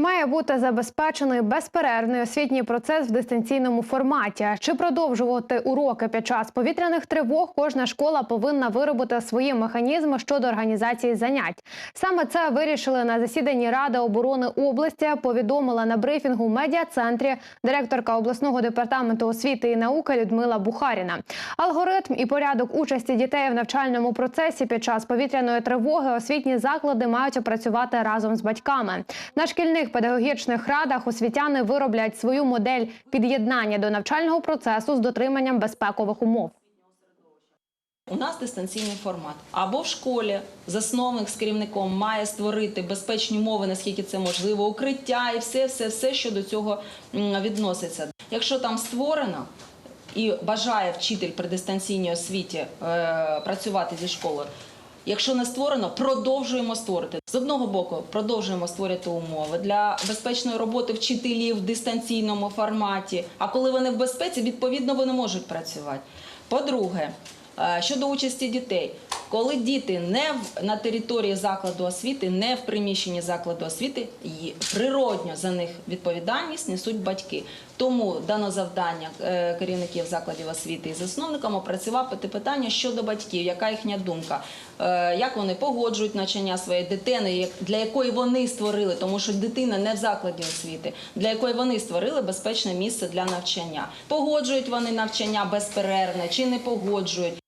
Має бути забезпечений безперервний освітній процес в дистанційному форматі. Чи продовжувати уроки під час повітряних тривог? Кожна школа повинна виробити свої механізми щодо організації занять. Саме це вирішили на засіданні Ради оборони області. Повідомила на брифінгу медіа-центрі директорка обласного департаменту освіти і науки Людмила Бухаріна. Алгоритм і порядок участі дітей в навчальному процесі під час повітряної тривоги освітні заклади мають опрацювати разом з батьками. На шкільних педагогічних радах освітяни вироблять свою модель під'єднання до навчального процесу з дотриманням безпекових умов. У нас дистанційний формат. Або в школі засновник з керівником має створити безпечні умови, наскільки це можливо, укриття і все, все, все, що до цього відноситься. Якщо там створено і бажає вчитель при дистанційній освіті е, працювати зі школою. Якщо не створено, продовжуємо створити. З одного боку, продовжуємо створити умови для безпечної роботи вчителів в дистанційному форматі. А коли вони в безпеці, відповідно вони можуть працювати. По-друге, е, щодо участі дітей, коли діти не в, на території закладу освіти, не в приміщенні закладу освіти, і природньо за них відповідальність несуть батьки. Тому дано завдання е, керівників закладів освіти і засновникам опрацювати питання щодо батьків, яка їхня думка, е, як вони погоджують навчання своєї дитини, для якої вони створили, тому що дитина не в закладі освіти, для якої вони створили безпечне місце для навчання. Погоджують вони навчання безперервне чи не погоджують.